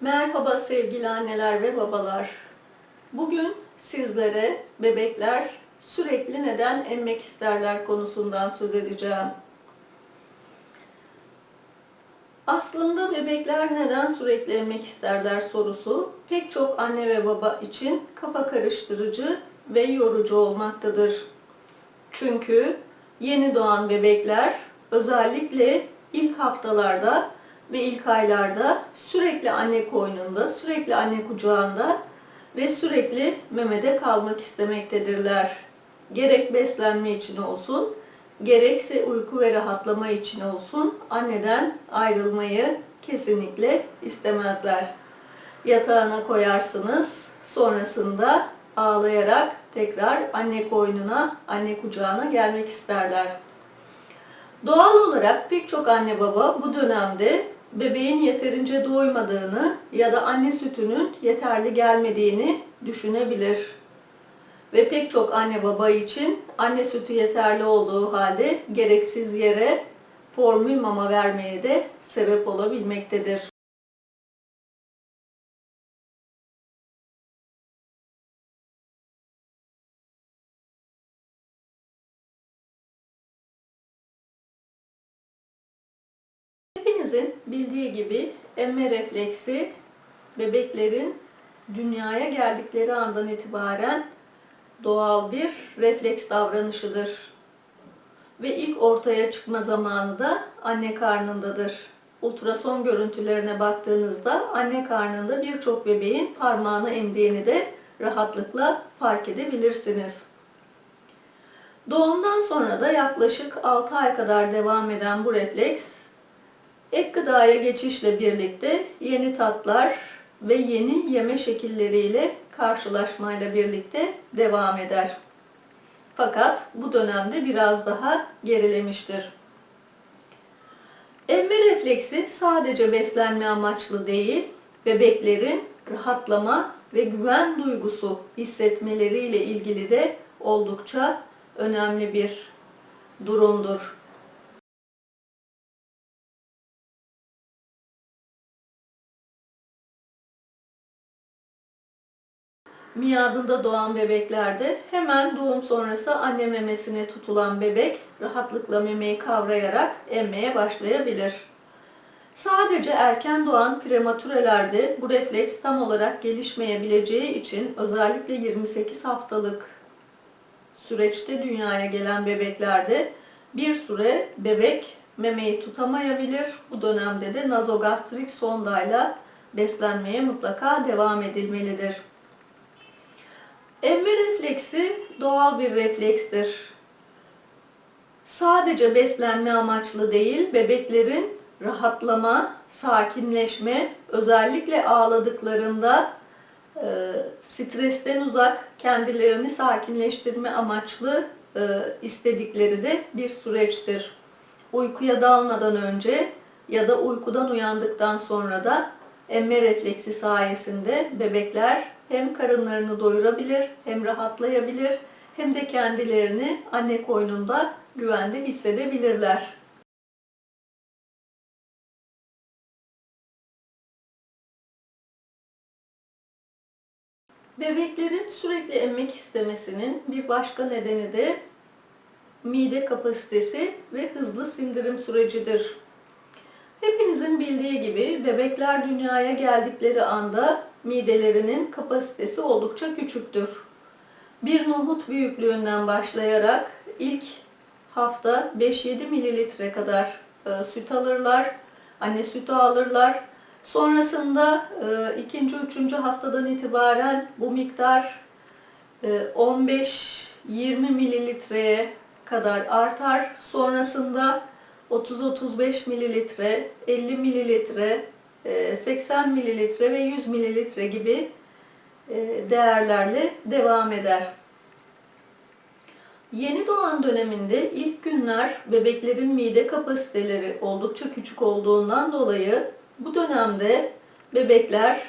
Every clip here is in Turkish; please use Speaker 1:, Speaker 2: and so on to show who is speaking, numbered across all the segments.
Speaker 1: Merhaba sevgili anneler ve babalar. Bugün sizlere bebekler sürekli neden emmek isterler konusundan söz edeceğim. Aslında bebekler neden sürekli emmek isterler sorusu pek çok anne ve baba için kafa karıştırıcı ve yorucu olmaktadır. Çünkü yeni doğan bebekler özellikle ilk haftalarda ve ilk aylarda sürekli anne koynunda, sürekli anne kucağında ve sürekli memede kalmak istemektedirler. Gerek beslenme için olsun, gerekse uyku ve rahatlama için olsun anneden ayrılmayı kesinlikle istemezler. Yatağına koyarsınız, sonrasında ağlayarak tekrar anne koynuna, anne kucağına gelmek isterler. Doğal olarak pek çok anne baba bu dönemde bebeğin yeterince doymadığını ya da anne sütünün yeterli gelmediğini düşünebilir. Ve pek çok anne baba için anne sütü yeterli olduğu halde gereksiz yere formül mama vermeye de sebep olabilmektedir. Bildiği gibi emme refleksi bebeklerin dünyaya geldikleri andan itibaren doğal bir refleks davranışıdır. Ve ilk ortaya çıkma zamanı da anne karnındadır. Ultrason görüntülerine baktığınızda anne karnında birçok bebeğin parmağını emdiğini de rahatlıkla fark edebilirsiniz. Doğumdan sonra da yaklaşık 6 ay kadar devam eden bu refleks Ek gıdaya geçişle birlikte yeni tatlar ve yeni yeme şekilleriyle karşılaşmayla birlikte devam eder. Fakat bu dönemde biraz daha gerilemiştir. Emme refleksi sadece beslenme amaçlı değil, bebeklerin rahatlama ve güven duygusu hissetmeleriyle ilgili de oldukça önemli bir durumdur. Miadında doğan bebeklerde hemen doğum sonrası anne memesine tutulan bebek rahatlıkla memeyi kavrayarak emmeye başlayabilir. Sadece erken doğan prematürelerde bu refleks tam olarak gelişmeyebileceği için özellikle 28 haftalık süreçte dünyaya gelen bebeklerde bir süre bebek memeyi tutamayabilir. Bu dönemde de nazogastrik sondayla beslenmeye mutlaka devam edilmelidir. Emme refleksi doğal bir reflekstir. Sadece beslenme amaçlı değil, bebeklerin rahatlama, sakinleşme, özellikle ağladıklarında e, stresten uzak, kendilerini sakinleştirme amaçlı e, istedikleri de bir süreçtir. Uykuya dalmadan önce ya da uykudan uyandıktan sonra da emme refleksi sayesinde bebekler hem karınlarını doyurabilir, hem rahatlayabilir, hem de kendilerini anne koynunda güvende hissedebilirler. Bebeklerin sürekli emmek istemesinin bir başka nedeni de mide kapasitesi ve hızlı sindirim sürecidir. Hepinizin bildiği gibi bebekler dünyaya geldikleri anda midelerinin kapasitesi oldukça küçüktür. Bir nohut büyüklüğünden başlayarak ilk hafta 5-7 mililitre kadar e, süt alırlar, anne sütü alırlar. Sonrasında e, ikinci, üçüncü haftadan itibaren bu miktar e, 15-20 mililitreye kadar artar. Sonrasında 30-35 mililitre, 50 mililitre, 80 e, mililitre ve 100 mililitre gibi e, değerlerle devam eder. Yeni doğan döneminde ilk günler bebeklerin mide kapasiteleri oldukça küçük olduğundan dolayı bu dönemde bebekler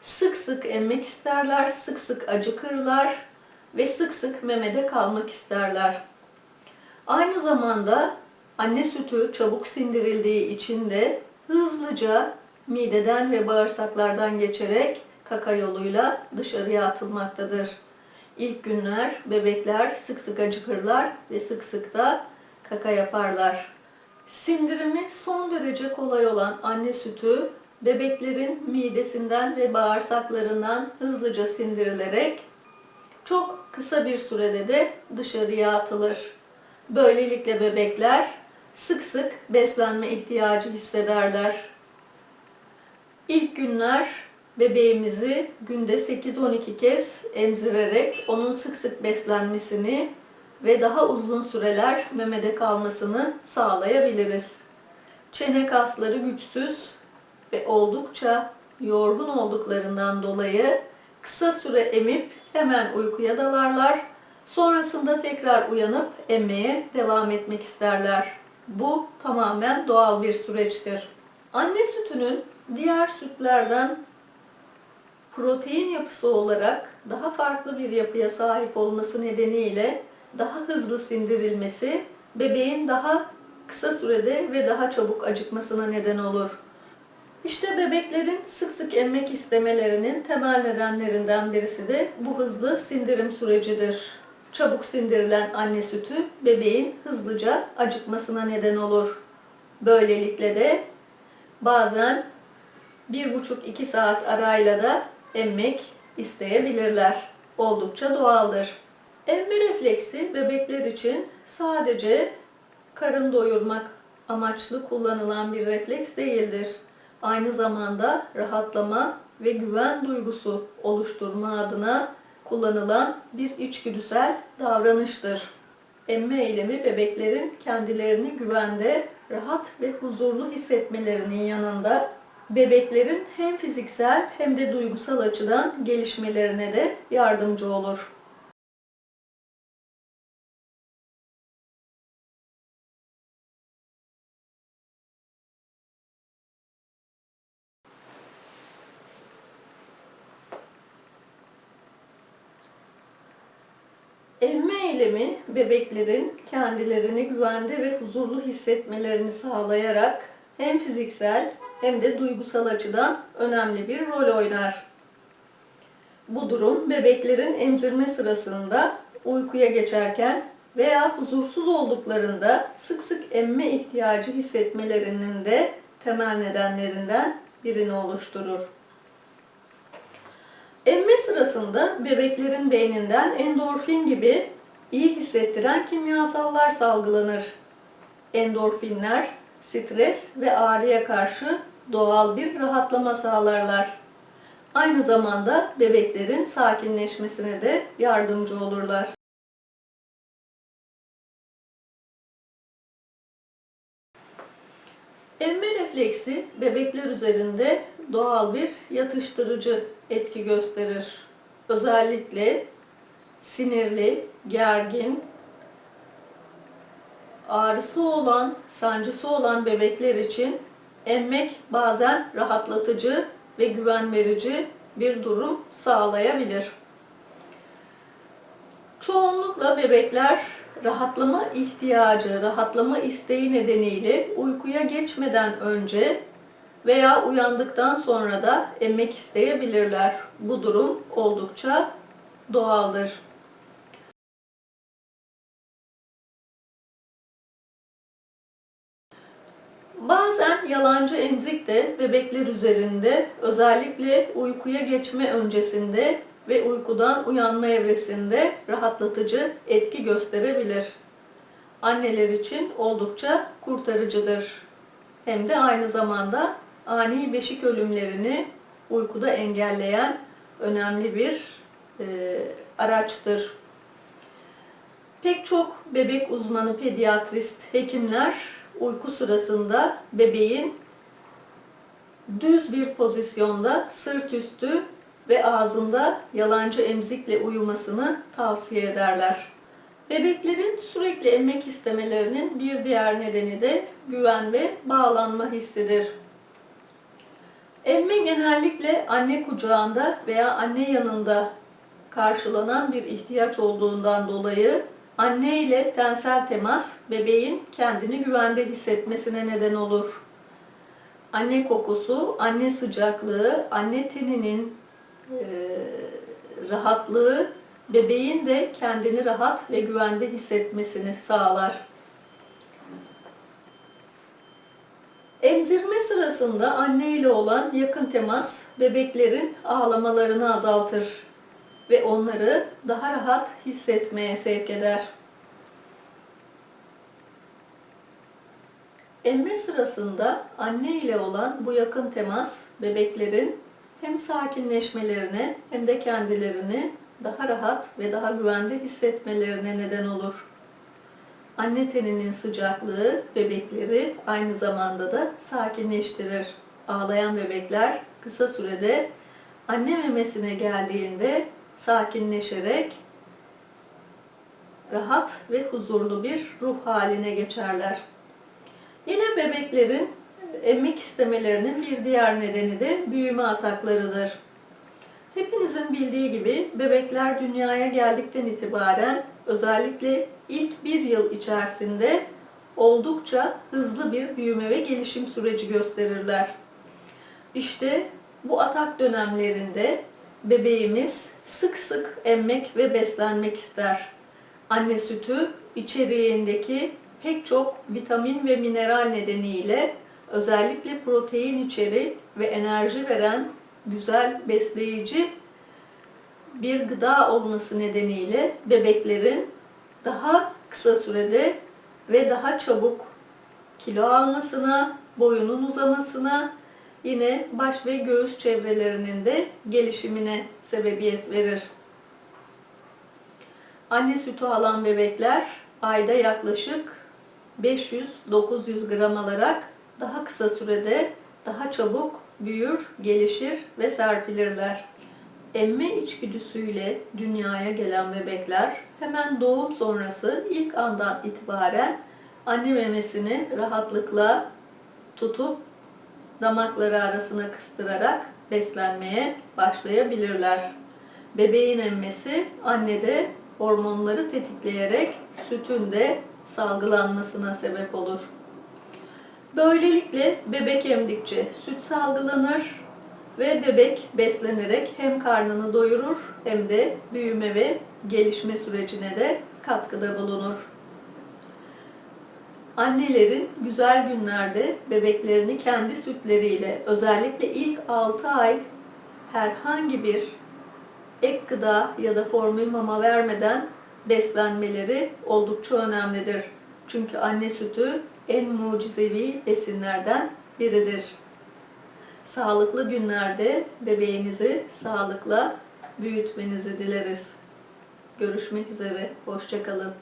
Speaker 1: sık sık emmek isterler, sık sık acıkırlar ve sık sık memede kalmak isterler. Aynı zamanda anne sütü çabuk sindirildiği için de hızlıca mideden ve bağırsaklardan geçerek kaka yoluyla dışarıya atılmaktadır. İlk günler bebekler sık sık acıkırlar ve sık sık da kaka yaparlar. Sindirimi son derece kolay olan anne sütü bebeklerin midesinden ve bağırsaklarından hızlıca sindirilerek çok kısa bir sürede de dışarıya atılır. Böylelikle bebekler sık sık beslenme ihtiyacı hissederler. İlk günler bebeğimizi günde 8-12 kez emzirerek onun sık sık beslenmesini ve daha uzun süreler memede kalmasını sağlayabiliriz. Çene kasları güçsüz ve oldukça yorgun olduklarından dolayı kısa süre emip hemen uykuya dalarlar. Sonrasında tekrar uyanıp emmeye devam etmek isterler. Bu tamamen doğal bir süreçtir. Anne sütünün diğer sütlerden protein yapısı olarak daha farklı bir yapıya sahip olması nedeniyle daha hızlı sindirilmesi bebeğin daha kısa sürede ve daha çabuk acıkmasına neden olur. İşte bebeklerin sık sık emmek istemelerinin temel nedenlerinden birisi de bu hızlı sindirim sürecidir. Çabuk sindirilen anne sütü bebeğin hızlıca acıkmasına neden olur. Böylelikle de bazen 1,5-2 saat arayla da emmek isteyebilirler. Oldukça doğaldır. Emme refleksi bebekler için sadece karın doyurmak amaçlı kullanılan bir refleks değildir. Aynı zamanda rahatlama ve güven duygusu oluşturma adına kullanılan bir içgüdüsel davranıştır. Emme eylemi bebeklerin kendilerini güvende, rahat ve huzurlu hissetmelerinin yanında bebeklerin hem fiziksel hem de duygusal açıdan gelişmelerine de yardımcı olur. Emme eylemi bebeklerin kendilerini güvende ve huzurlu hissetmelerini sağlayarak hem fiziksel hem de duygusal açıdan önemli bir rol oynar. Bu durum bebeklerin emzirme sırasında uykuya geçerken veya huzursuz olduklarında sık sık emme ihtiyacı hissetmelerinin de temel nedenlerinden birini oluşturur. Emme sırasında bebeklerin beyninden endorfin gibi iyi hissettiren kimyasallar salgılanır. Endorfinler stres ve ağrıya karşı doğal bir rahatlama sağlarlar. Aynı zamanda bebeklerin sakinleşmesine de yardımcı olurlar. Emme refleksi bebekler üzerinde doğal bir yatıştırıcı etki gösterir. Özellikle sinirli, gergin, ağrısı olan, sancısı olan bebekler için emmek bazen rahatlatıcı ve güven verici bir durum sağlayabilir. Çoğunlukla bebekler rahatlama ihtiyacı, rahatlama isteği nedeniyle uykuya geçmeden önce veya uyandıktan sonra da emmek isteyebilirler. Bu durum oldukça doğaldır. Bazen yalancı emzik de bebekler üzerinde özellikle uykuya geçme öncesinde ve uykudan uyanma evresinde rahatlatıcı etki gösterebilir. Anneler için oldukça kurtarıcıdır. Hem de aynı zamanda ani beşik ölümlerini uykuda engelleyen önemli bir e, araçtır. Pek çok bebek uzmanı, pediatrist, hekimler uyku sırasında bebeğin düz bir pozisyonda sırt üstü ve ağzında yalancı emzikle uyumasını tavsiye ederler. Bebeklerin sürekli emmek istemelerinin bir diğer nedeni de güven ve bağlanma hissidir. Emme genellikle anne kucağında veya anne yanında karşılanan bir ihtiyaç olduğundan dolayı anne ile tensel temas bebeğin kendini güvende hissetmesine neden olur. Anne kokusu, anne sıcaklığı, anne teninin e, rahatlığı bebeğin de kendini rahat ve güvende hissetmesini sağlar. Emzirme sırasında anne ile olan yakın temas bebeklerin ağlamalarını azaltır ve onları daha rahat hissetmeye sevk eder. Emme sırasında anne ile olan bu yakın temas bebeklerin hem sakinleşmelerine hem de kendilerini daha rahat ve daha güvende hissetmelerine neden olur. Anne teninin sıcaklığı bebekleri aynı zamanda da sakinleştirir. Ağlayan bebekler kısa sürede anne memesine geldiğinde sakinleşerek rahat ve huzurlu bir ruh haline geçerler. Yine bebeklerin emmek istemelerinin bir diğer nedeni de büyüme ataklarıdır. Hepinizin bildiği gibi bebekler dünyaya geldikten itibaren özellikle ilk bir yıl içerisinde oldukça hızlı bir büyüme ve gelişim süreci gösterirler. İşte bu atak dönemlerinde bebeğimiz sık sık emmek ve beslenmek ister. Anne sütü içeriğindeki pek çok vitamin ve mineral nedeniyle özellikle protein içeri ve enerji veren güzel besleyici bir gıda olması nedeniyle bebeklerin daha kısa sürede ve daha çabuk kilo almasına, boyunun uzamasına, yine baş ve göğüs çevrelerinin de gelişimine sebebiyet verir. Anne sütü alan bebekler ayda yaklaşık 500-900 gram alarak daha kısa sürede daha çabuk büyür, gelişir ve serpilirler. Emme içgüdüsüyle dünyaya gelen bebekler hemen doğum sonrası ilk andan itibaren anne memesini rahatlıkla tutup damakları arasına kıstırarak beslenmeye başlayabilirler. Bebeğin emmesi annede hormonları tetikleyerek sütün de salgılanmasına sebep olur. Böylelikle bebek emdikçe süt salgılanır ve bebek beslenerek hem karnını doyurur hem de büyüme ve gelişme sürecine de katkıda bulunur. Annelerin güzel günlerde bebeklerini kendi sütleriyle özellikle ilk 6 ay herhangi bir ek gıda ya da formül mama vermeden beslenmeleri oldukça önemlidir. Çünkü anne sütü en mucizevi besinlerden biridir. Sağlıklı günlerde bebeğinizi sağlıkla büyütmenizi dileriz. Görüşmek üzere, hoşçakalın.